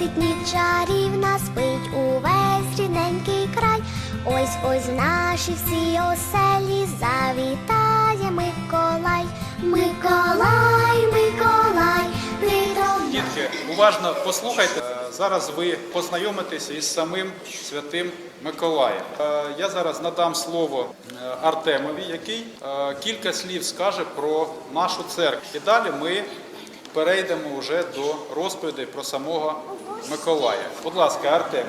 надходить ніч чарівна, спить увесь рідненький край. Ось ось в наші всі оселі завітає Миколай. Миколай, Миколай, ти до. Дітки, уважно послухайте. Зараз ви познайомитеся із самим святим Миколаєм. Е, Я зараз надам слово е, Артемові, який е, кілька слів скаже про нашу церкву. І далі ми перейдемо вже до розповідей про самого Миколая. Будь ласка, Артем.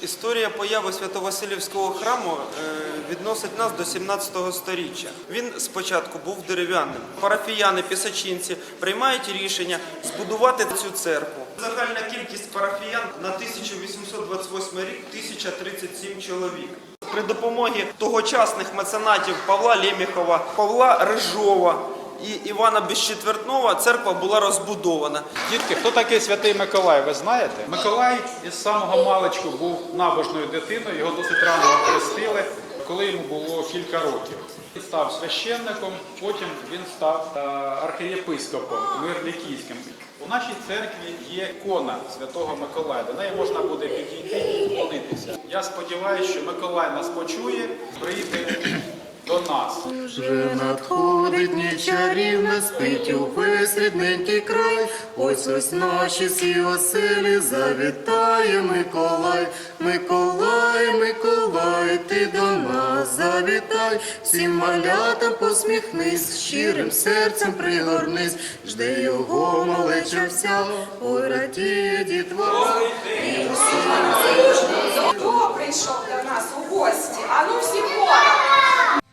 Історія появи Свято-Василівського храму е, відносить нас до 17 сторіччя. Він спочатку був дерев'яним. Парафіяни, пісачинці приймають рішення збудувати цю церкву. Загальна кількість парафіян на 1828 рік 1037 чоловік. При допомогі тогочасних меценатів Павла Лєміхова, Павла Рижова і Івана Безчетвертнова церква була розбудована. Дітки, хто такий святий Миколай, ви знаєте? Миколай із самого маличку був набожною дитиною, його досить рано охрестили, коли йому було кілька років. Він став священником, потім він став е, архієпископом Мирлікійським. У нашій церкві є ікона святого Миколая. До неї можна буде підійти і молитися. Я сподіваюся, що Миколай нас почує, прийде до нас. Вже надходить ніч чарівна, спить увесь рідненький край. Ось ось наші всі оселі завітає Миколай. Миколай, Миколай, ти до нас завітай. Всім малятам посміхнись, щирим серцем пригорнись. Жде його малеча вся, ой, радіє дітвора. Хто прийшов до нас у гості? А ну всі хором!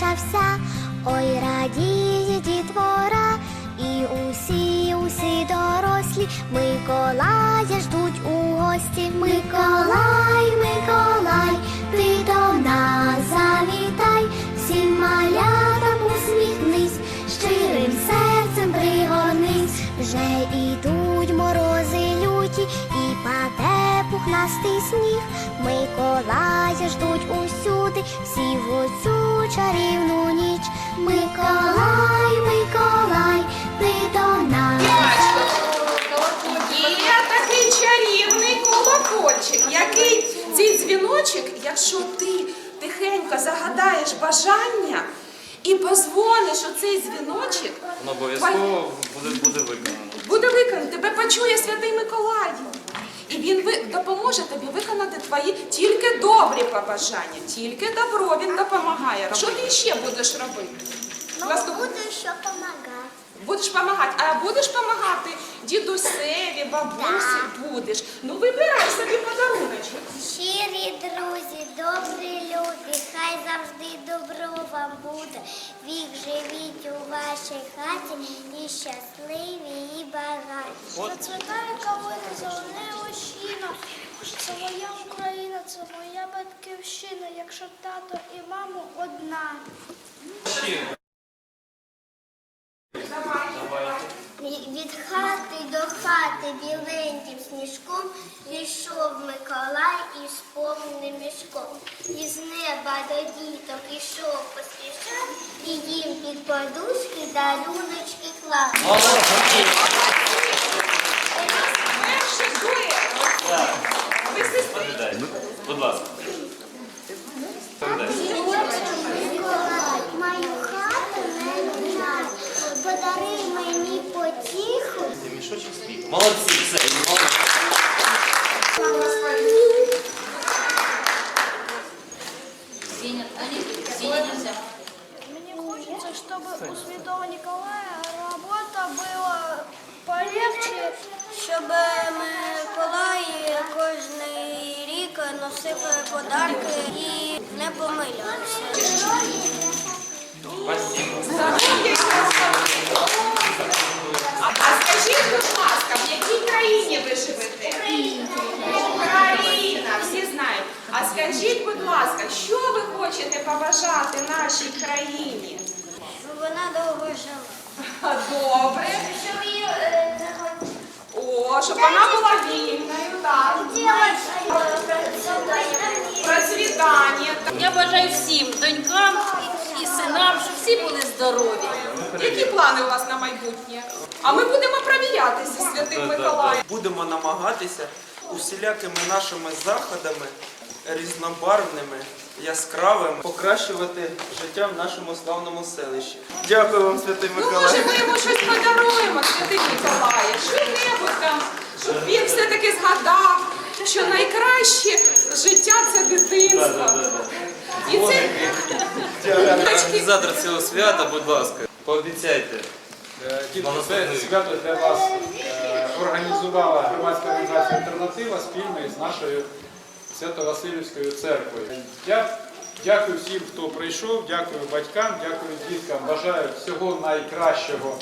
Його вся, ой, радіє дітвора, і усі, усі дорослі. Миколая ждуть у гості. Миколай, Миколай, ти до нас завітай, всім малятам усміхнись, щирим серцем пригорнись, вже ідуть морози люті і паде пухнастий сніг. Миколая ждуть усюди, всі в оцю чарівну ніч. Миколай, Миколай, ти до нас. Є такий чарівний колокольчик, який цей дзвіночок, якщо ти тихенько загадаєш бажання і позвониш у цей дзвіночок, Воно обов'язково буде, буде виконано. буде виконано, тебе почує святий Миколай. І він допоможе тобі виконати твої тільки добрі побажання, тільки добро він допомагає. Що ти ще будеш робити? Наступ- буду що помагати. Будеш допомагати, а будеш допомагати дідусеві, бабусі будеш. Ну вибирай собі подаруночок. Щирі друзі, добрі люди, хай завжди добро вам буде. Вік живіть у вашій хаті і щасливі, і багаті. Зацвітає калина, зелене лощина. Це моя Україна, це моя батьківщина, якщо тато і мама одна. Від хати до хати біленьким сніжком Йшов Миколай із повним мішком. Із неба до діток ішов і їм під подушки даруночки клав. Перший дует. Ви сестри. Будь ласка. Мою хату не мінай, подари мені потіху. Мішочок спів. Молодці, все. молодці. Мне хочется, чтобы у Святого Николая работа была полегче, щоб Миколай кожний рік носив подарки і не помилявся. А скажіть, будь ласка, в якій країні ви живете? Україна, всі знають. А скажіть, будь ласка, що ви хочете побажати нашій країні? Вона довго жила. Добре. Щоб її находи. О, щоб вона була вільною. так. Процвітання. Я бажаю всім донькам і синам, щоб всі були здорові. Які плани у вас на майбутнє? А ми будемо провіятися зі святим Миколаєм. Будемо намагатися усілякими нашими заходами різнобарвними, яскравими покращувати життя в нашому славному селищі. Дякую вам, Святий Ну, Миколай. може, ми йому щось подаруємо, святий Миколає, що-небудь там, щоб він все-таки згадав, що найкраще життя це дитинство. І це Організатор цього свята, будь ласка, пообіцяйте. Е, це свято для вас е, організувала громадська організація Альтернатива спільно із нашою Свято-Васильівською церквою. Я дякую всім, хто прийшов, дякую батькам, дякую діткам. Бажаю всього найкращого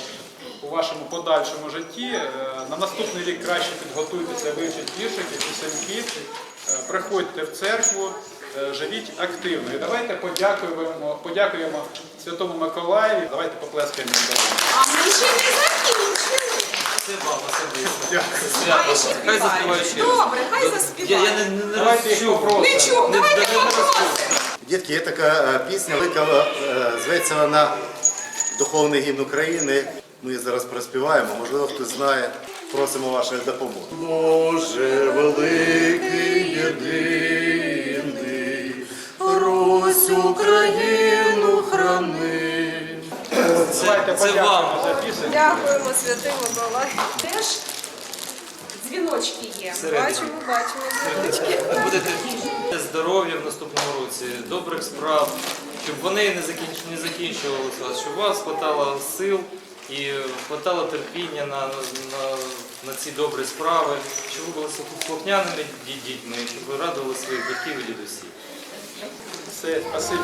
у вашому подальшому житті. Е, На наступний рік краще підготуйтеся, вивчіть віршики, пісеньки. Е, Приходьте в церкву, е, живіть активно. І давайте подякуємо, подякуємо Святому Миколаєві. Давайте поплескаємо. їм. а ми ще не закінчили. Це вам особисто. Дякую. Свято. Хай заспіває ще. Добре, хай заспіває. я не, розчув. Не чув, давайте попросимо. Дітки, є така е, пісня, велика, е, зветься вона Духовний гімн України. Ми її зараз проспіваємо, можливо, хтось знає. Просимо вашої допомоги. Боже великий єдиний, Русь Україну храни. Давайте Це вам. за. Дякуємо, святий Миколай. Теж дзвіночки є. Бачимо, бачимо дзвіночки. Будете здоров'я в наступному році, добрих справ, щоб вони не, закінч... не закінчувалися вас, щоб у вас хватало сил і хватало терпіння на, на, на ці добрі справи, щоб ви були слухняними дітьми, щоб ви радували своїх батьків і дідусів. Все, спасибі.